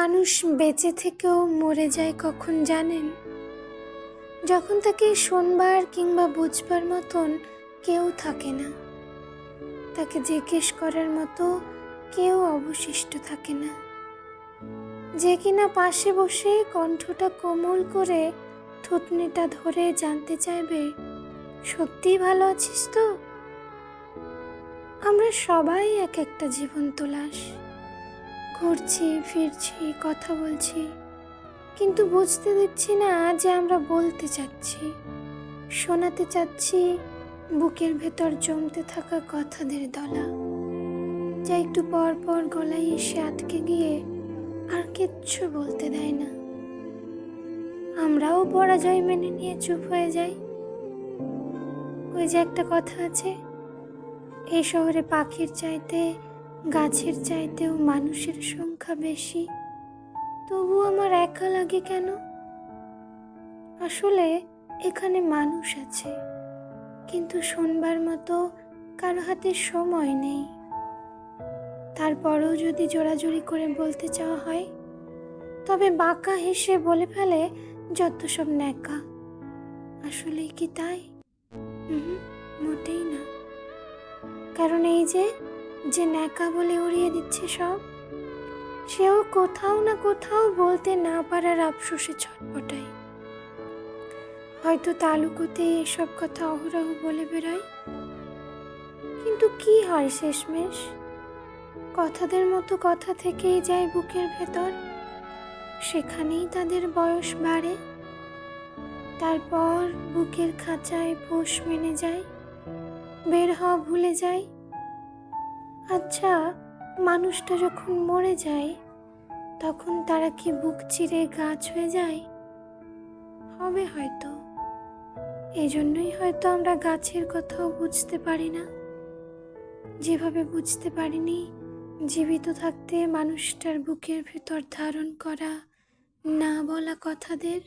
মানুষ বেঁচে থেকেও মরে যায় কখন জানেন? যখন তাকে শোনবার কিংবা বুঝবার মতন কেউ থাকে না। তাকে জিজ্ঞেস করার মতো কেউ অবশিষ্ট থাকে না। যে কিনা পাশে বসে কণ্ঠটা কোমল করে থুতনিটা ধরে জানতে চাইবে, সত্যিই ভালো আছিস তো? আমরা সবাই এক একটা জীবন্ত লাশ ঘুরছি ফিরছি, কথা বলছি, কিন্তু বুঝতে দিচ্ছি না যে আমরা বলতে চাচ্ছি। শোনাতে চাচ্ছি, বুকের ভেতর জমতে থাকা কথাদের দলা। যা একটু পর পর গলায় এসে আটকে গিয়ে আর কিচ্ছু বলতে দেয় না। আমরাও পরাজয় মেনে নিয়ে চুপ হয়ে যাই। ওই যে একটা কথা আছে, এই শহরে পাখির চাইতে গাছের চাইতেও মানুষের সংখ্যা বেশি, তবু আমার একা লাগে কেন? আসলে এখানে মানুষ আছে, কিন্তু শোনবার মতো কারও হাতে সময় নেই। তারপরেও যদি জোরাজোরি করে বলতে চাওয়া হয়, তবে বাঁকা হেসে বলে ফেলে যত সব ন্যাকা। আসলেই কি তাই? মোটেই না। কারণ এই যে যে ন্যাকা বলে উড়িয়ে দিচ্ছে সব। সেও কোথাও না কোথাও বলতে না পারার আফসোসে ছটপটায় হয়তো তালুকুতে এসব কথা অহরহ বলে বেড়ায়। কিন্তু কি হয় শেষমেশ? কথাদের মতো কথা থেকেই যায় বুকের ভেতর। সেখানেই তাদের বয়স বাড়ে। তারপর বুকের খাঁচায় পোষ মেনে যায়। বের হওয়া ভুলে যায়। আচ্ছা মানুষটা যখন মরে যায়, তখন তারা কি বুক চিরে গাছ হয়ে যায়? হবে হয়তো। এই জন্যই হয়তো আমরা গাছের কথাও বুঝতে পারি না। যেভাবে বুঝতে পারিনি, জীবিত থাকতে মানুষটার বুকের ভেতর ধারণ করা না বলা কথাদের